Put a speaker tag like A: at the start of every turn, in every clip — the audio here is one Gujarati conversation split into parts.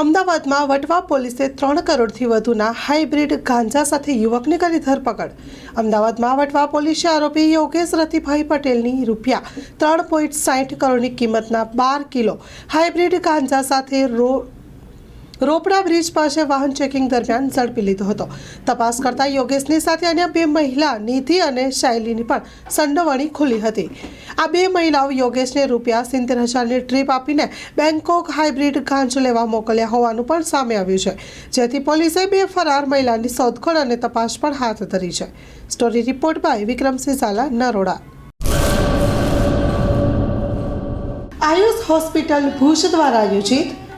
A: અમદાવાદમાં વટવા પોલીસે ત્રણ કરોડથી વધુના હાઇબ્રિડ ગાંજા સાથે યુવકની કરી ધરપકડ. અમદાવાદમાં વટવા પોલીસે આરોપી યોગેશ રતિભાઈ પટેલની રૂપિયા ત્રણ પોઈન્ટ સાઠ કરોડની કિંમતના બાર કિલો હાઇબ્રિડ ગાંજા સાથે રો રોપડા બ્રિજ પાસે વાહન ચેકિંગ દરમિયાન ઝડપી લીધો હતો. તપાસ કરતા યોગેશની સાથે અન્ય બે મહિલા, નિધિ અને શૈલીની પણ સંડોવણી ખુલી હતી. આ બે મહિલાઓ યોગેશને રૂપિયા સિત્તેર હજારની ટ્રીપ આપીને બેંકોક હાઇબ્રિડ ગાંજો લેવા મોકલ્યા હોવાનું પણ સામે આવ્યું છે, જેથી પોલીસે બે ફરાર મહિલાની શોધખોળ અને તપાસ પણ હાથ ધરી છે. Story report by Vikramsinh Zala Naroda. Ayush hospital Bhuj દ્વારા આયોજિત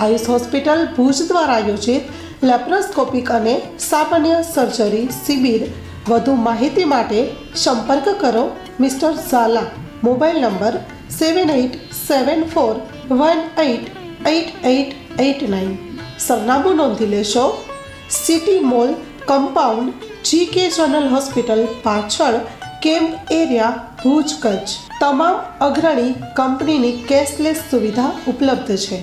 A: આયુષ હોસ્પિટલ ભુજ દ્વારા આયોજિત લેપ્રોસ્કોપિક અને સામાન્ય સર્જરી શિબિર. વધુ માહિતી માટે સંપર્ક કરો mister Zala. Mobile number seven eight seven four one eight eight eight eight nine. સરનામું નોંધી લેશો. City mall compound G K general hospital પાછળ કેમ્પ એરિયા ભુજ કચ્છ. તમામ અગ્રણી કંપનીની કેશલેસ સુવિધા ઉપલબ્ધ છે.